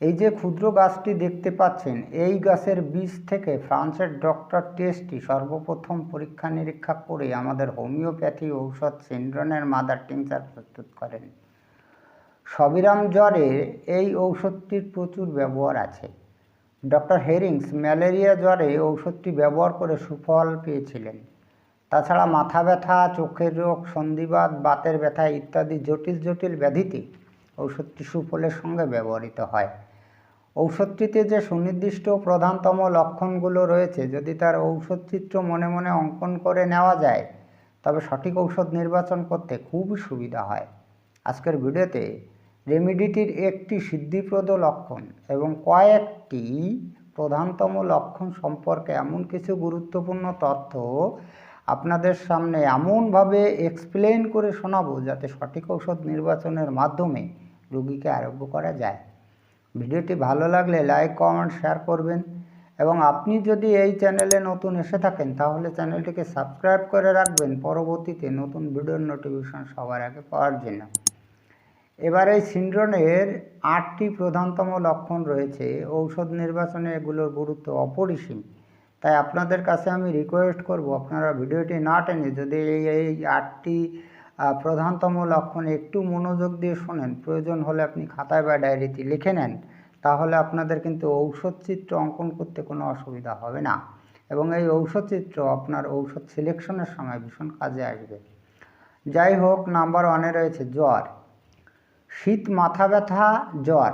এই যে ক্ষুদ্র গাছটি দেখতে পাচ্ছেন, এই গাছের বীজ থেকে ফ্রান্সের ডক্টর টেস্টি সর্বপ্রথম পরীক্ষা নিরীক্ষা করে আমাদের হোমিওপ্যাথি ঔষধ সিন্ড্রনের মাদার টিংচার প্রস্তুত করেন। সবিরাম জ্বরে এই ঔষধটির প্রচুর ব্যবহার আছে। ডক্টর হেরিংস ম্যালেরিয়া জ্বরে ঔষধটি ব্যবহার করে সুফল পেয়েছিলেন। তাছাড়া মাথা ব্যথা, চোখের রোগ সন্ধিবাদ বাতের ব্যথা ইত্যাদি জটিল জটিল ব্যাধিতে ঔষধটি সুফলের সঙ্গে ব্যবহৃত হয়। ঔষধটিতে যে সুনির্দিষ্ট প্রধানতম লক্ষণগুলো রয়েছে, যদি তার ঔষধ চিত্র মনে মনে অঙ্কন করে নেওয়া যায়, তবে সঠিক ঔষধ নির্বাচন করতে খুবই সুবিধা হয়। আজকের ভিডিওতে রেমিডিটির একটি সিদ্ধিপ্রদ লক্ষণ এবং কয়েকটি প্রধানতম লক্ষণ সম্পর্কে এমন কিছু গুরুত্বপূর্ণ তথ্য আপনাদের সামনে এমনভাবে এক্সপ্লেন করে শোনাবো যাতে সঠিক ঔষধ নির্বাচনের মাধ্যমে রোগীকে আরোগ্য করা যায়। ভিডিওটি ভালো লাগলে লাইক কমেন্ট শেয়ার করবেন। এবং আপনি যদি এই চ্যানেলে নতুন এসে থাকেন, তাহলে চ্যানেলটিকে সাবস্ক্রাইব করে রাখবেন। পরবর্তীতে নতুন ভিডিওর নোটিফিকেশন সবার আগে পাওয়ার জন্য। এবার এই সিন্ড্রোনের আটটি প্রধানতম লক্ষণ রয়েছে। ঔষধ নির্বাচনে এগুলোর গুরুত্ব অপরিসীম। তাই আপনাদের কাছে আমি রিকোয়েস্ট করব, আপনারা ভিডিওটি না টেনে যদি এই এই আটটি প্রধানতম লক্ষণ, একটু মনোযোগ দিয়ে শোনেন। প্রয়োজন হলে আপনি খাতায় বা ডায়েরিতে লিখে নেন। তাহলে আপনাদের কিন্তু ঔষধ চিত্র অঙ্কন করতে কোনো অসুবিধা হবে না। এবং এই ঔষধ চিত্র আপনার ঔষধ সিলেকশনের সময় ভীষণ কাজে আসবে। যাই হোক, নাম্বার ওয়ানে রয়েছে জ্বর। শীত, মাথা ব্যথা, জ্বর।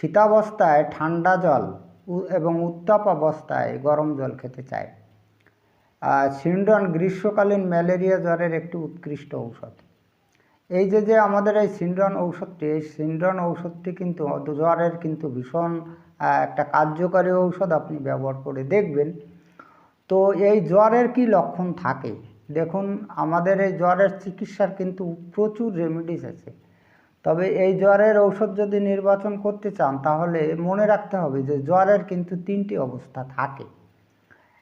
শীতাবস্থায় ঠান্ডা জল এবং উত্তাপ অবস্থায় গরম জল খেতে চায়। সিন্ডন গ্রীষ্মকালীন ম্যালেরিয়া জ্বরের একটি উৎকৃষ্ট ঔষধ। এই যে যে আমাদের এই সিন্ডন ঔষধটি, এই সিন্ডন ঔষধটি কিন্তু জ্বরের কিন্তু ভীষণ একটা কার্যকারী ঔষধ আপনি ব্যবহার করে দেখবেন। তো এই জ্বরের কি লক্ষণ থাকে? দেখুন, আমাদের এই জ্বরের চিকিৎসার কিন্তু প্রচুর রেমেডিস আছে। তবে এই জ্বরের ঔষধ যদি নির্বাচন করতে চান, তাহলে মনে রাখতে হবে যে জ্বরের কিন্তু তিনটি অবস্থা থাকে।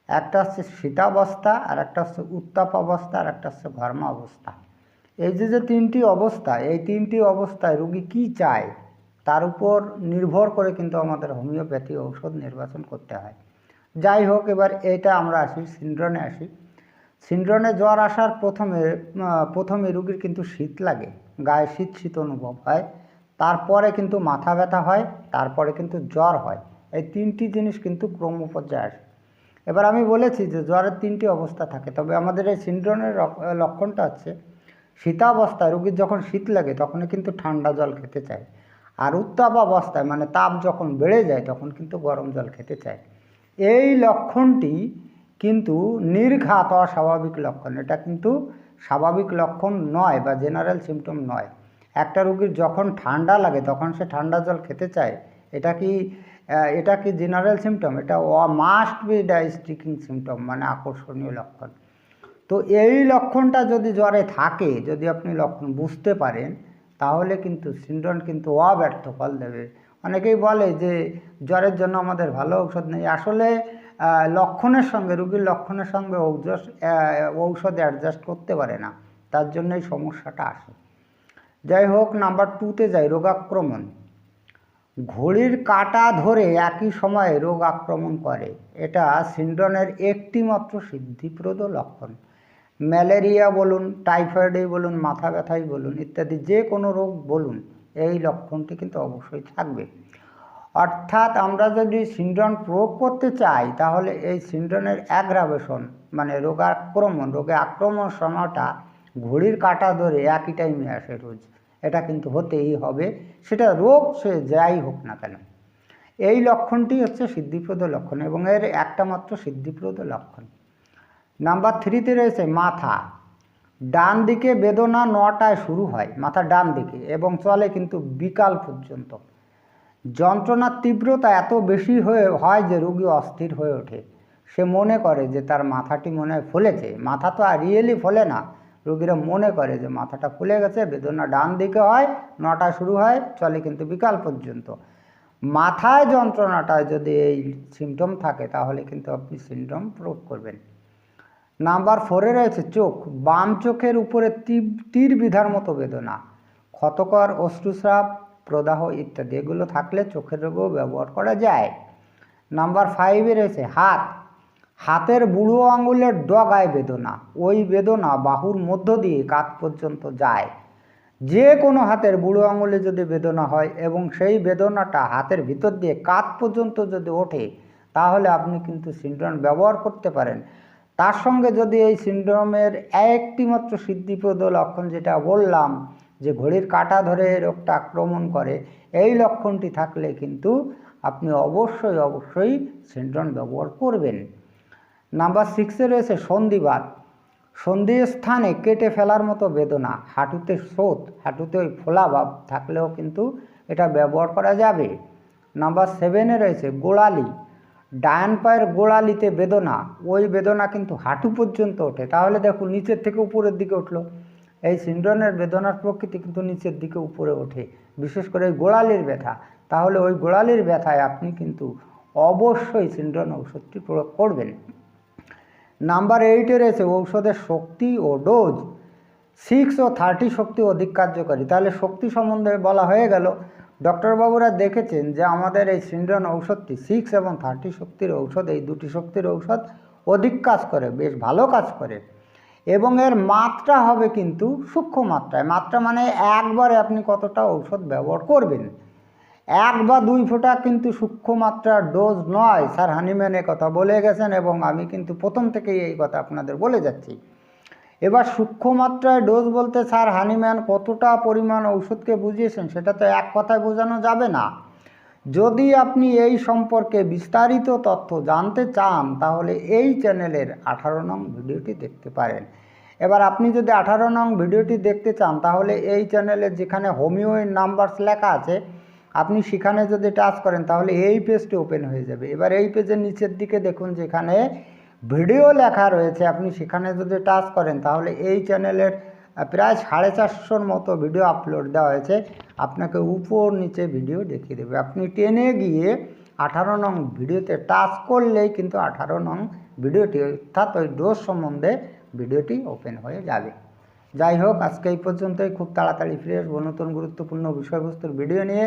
একটা হচ্ছে শীতাবস্থা আর একটা হচ্ছে উত্তাপ অবস্থা আর একটা হচ্ছে ঘর্ম অবস্থা এই যে যে তিনটি অবস্থা, এই তিনটি অবস্থায় রুগী কি চায়, তার উপর নির্ভর করে কিন্তু আমাদের হোমিওপ্যাথি ঔষধ নির্বাচন করতে হয়। যাই হোক, এবার এটা আমরা আসি সিন্ড্রনে আসি। সিন্ড্রনে জ্বর আসার প্রথমে প্রথমে রুগীর কিন্তু শীত লাগে, গায়ে শীত শীত অনুভব হয়। তারপরে কিন্তু মাথা ব্যথা হয়, তারপরে কিন্তু জ্বর হয়। এই তিনটি জিনিস কিন্তু ক্রমপর্যায়ে আসে। এবার আমি বলেছি যে জ্বরের তিনটি অবস্থা থাকে, তবে আমাদের এই সিন্ড্রোনের লক্ষণটা হচ্ছে শীতাবস্থায় রুগীর যখন শীত লাগে তখনই কিন্তু ঠান্ডা জল খেতে চায়, আর উত্তাপ অবস্থায় মানে তাপ যখন বেড়ে যায় তখন কিন্তু গরম জল খেতে চায়। এই লক্ষণটি কিন্তু নির্ঘাত অস্বাভাবিক লক্ষণ, এটা কিন্তু স্বাভাবিক লক্ষণ নয় বা জেনারেল সিমটম নয়। একটা রুগীর যখন ঠান্ডা লাগে তখন সে ঠান্ডা জল খেতে চায়, এটা কি এটা কি জেনারেল সিমটম এটা মাস্ট বি ডাইস্টিকিং সিমটম মানে আকর্ষণীয় লক্ষণ। তো এই লক্ষণটা যদি জ্বরে থাকে, যদি আপনি লক্ষণ বুঝতে পারেন, তাহলে কিন্তু সিন্ড্রন কিন্তু অব্যর্থ ফল দেবে। অনেকেই বলে যে, জ্বরের জন্য আমাদের ভালো ঔষধ নেই। আসলে লক্ষণের সঙ্গে, রুগীর লক্ষণের সঙ্গে ঔষধ ঔষধ অ্যাডজাস্ট করতে পারে না। তার জন্যই সমস্যাটা আসে। যাই হোক নাম্বার টুতে যাই, রোগাক্রমণ। ঘড়ির কাঁটা ধরে একই সময়ে রোগ আক্রমণ করে। এটা সিন্ড্রনের একটিমাত্র সিদ্ধিপ্রদ লক্ষণ। ম্যালেরিয়া বলুন, টাইফয়েডই বলুন, মাথা ব্যথাই বলুন, ইত্যাদি যে কোনো রোগ বলুন, এই লক্ষণটি কিন্তু অবশ্যই থাকবে। অর্থাৎ আমরা যদি সিন্ড্রন প্রয়োগ করতে চাই, তাহলে এই সিন্ড্রনের অ্যাগ্রাভেশন মানে রোগাক্রমণ, রোগে আক্রমণ সময়টা ঘড়ির কাঁটা ধরে একই টাইমে আসে রোজ। এটা কিন্তু হতেই হবে। সেটা রোগ, সে যাই হোক না কেন। এই লক্ষণটি হচ্ছে সিদ্ধিপ্রদ লক্ষণ এবং এর একটা মাত্র সিদ্ধিপ্রদ লক্ষণ। নাম্বার থ্রিতে রয়েছে মাথা। ডান দিকে বেদনা নটায় শুরু হয়, মাথা ডান দিকে এবং চলে কিন্তু বিকাল পর্যন্ত। যন্ত্রণার তীব্রতা এত বেশি হয়ে, হয় যে রুগী অস্থির হয়ে ওঠে। সে মনে করে যে তার মাথাটি মনে হয় ফলেছে। মাথা তো আর রিয়েলি ফোলে না। রুগীরা মনে করে যে মাথাটা ফুলে গেছে, বেদনা ডান দিকে হয়, নটা শুরু হয়, চলে কিন্তু বিকাল পর্যন্ত। মাথায় যন্ত্রণাটায় যদি এই সিমটম থাকে, তাহলে কিন্তু আপনি সিমটম প্রয়োগ করবেন। নাম্বার ফোরে রয়েছে চোখ। বাম চোখের উপরে তীর বিধার মতো বেদনা। ক্ষতকর, অশ্রুস্রাব, প্রদাহ ইত্যাদি, এগুলো থাকলে চোখের রোগেও ব্যবহার করা যায়। নাম্বার ফাইভে রয়েছে হাত। হাতের বুড়ো আঙুলের ডগায় বেদনা, ওই বেদনা বাহুর মধ্য দিয়ে কাত পর্যন্ত যায়। যে কোনো হাতের বুড়ো আঙুলে যদি বেদনা হয় এবং সেই বেদনাটা হাতের ভিতর দিয়ে কাত পর্যন্ত যদি ওঠে, তাহলে আপনি কিন্তু সিন্ড্রোম ব্যবহার করতে পারেন। তার সঙ্গে যদি এই সিন্ড্রোমের একটি মাত্র সিদ্ধিপ্রদ লক্ষণ যেটা বললাম, যে ঘড়ির কাঁটা ধরে রোগটা আক্রমণ করে, এই লক্ষণটি থাকলে কিন্তু আপনি অবশ্যই অবশ্যই সিন্ড্রোম ব্যবহার করবেন। নাম্বার সিক্সে রয়েছে সন্ধিবাত সন্ধি স্থানে কেটে ফেলার মতো বেদনা, হাঁটুতে স্রোত, হাঁটুতে ওই ফোলা ভাব থাকলেও কিন্তু এটা ব্যবহার করা যাবে। নাম্বার সেভেনে রয়েছে গোড়ালি। ডায়ান পায়ের গোড়ালিতে বেদনা, ওই বেদনা কিন্তু হাঁটু পর্যন্ত ওঠে। তাহলে দেখুন নিচের থেকে উপরের দিকে উঠল। এই সিন্ড্রনের বেদনার প্রকৃতি কিন্তু নিচের দিকে উপরে ওঠে, বিশেষ করে ওই গোড়ালির ব্যথা। তাহলে ওই গোড়ালির ব্যথায় আপনি কিন্তু অবশ্যই সিন্ড্রন ঔষধটি প্রয়োগ করবেন। নাম্বার এইটে রয়েছে ঔষধের শক্তি ও ডোজ সিক্স ও থার্টি শক্তি অধিক কার্যকারী। তাহলে শক্তি সম্বন্ধে বলা হয়ে গেল, ডক্টরবাবুরা দেখেছেন যে আমাদের এই সিন্ড্রন ঔষধটি সিক্স এবং থার্টি শক্তির ঔষধ, এই দুটি শক্তির ঔষধ অধিক কাজ করে, বেশ ভালো কাজ করে। এবং এর মাত্রা হবে কিন্তু সূক্ষ্ম মাত্রায়। মাত্রা মানে একবারে আপনি কতটা ঔষধ ব্যবহার করবেন। এক বা দুই ফোঁটা কিন্তু সূক্ষ্ম মাত্রার ডোজ নয়। স্যার হানিম্যান কথা বলে গেছেন এবং আমি কিন্তু প্রথম থেকেই এই কথা আপনাদের বলে যাচ্ছি। এবার সূক্ষ্ম মাত্রায় ডোজ বলতে স্যার হানিম্যান কতটা পরিমাণ ঔষধকে বুঝিয়েছেন সেটা তো এক কথায় বোঝানো যাবে না। যদি আপনি এই সম্পর্কে বিস্তারিত তথ্য জানতে চান, তাহলে এই চ্যানেলের আঠারো নং ভিডিওটি দেখতে পারেন। এবার আপনি যদি আঠারো নং ভিডিওটি দেখতে চান, তাহলে এই চ্যানেলে যেখানে হোমিওয়ের নাম্বারস লেখা আছে আপনি সেখানে যদি টাচ করেন, তাহলে এই পেজটি ওপেন হয়ে যাবে। এবার এই পেজের নিচের দিকে দেখুন, যেখানে ভিডিও লেখা রয়েছে, আপনি সেখানে যদি টাচ করেন, তাহলে এই চ্যানেলের প্রায় সাড়ে চারশোর মতো ভিডিও আপলোড দেওয়া হয়েছে। আপনাকে উপর নিচে ভিডিও দেখিয়ে দেবে। আপনি টেনে গিয়ে আঠারো নং ভিডিওতে টাচ করলেই কিন্তু আঠারো নং ভিডিওটি অর্থাৎ ওই ডোজ সম্বন্ধে ভিডিওটি ওপেন হয়ে যাবে। যাই হোক, আজকে এই পর্যন্তই। খুব তাড়াতাড়ি ফিরে আসব নতুন গুরুত্বপূর্ণ বিষয়বস্তুর ভিডিও নিয়ে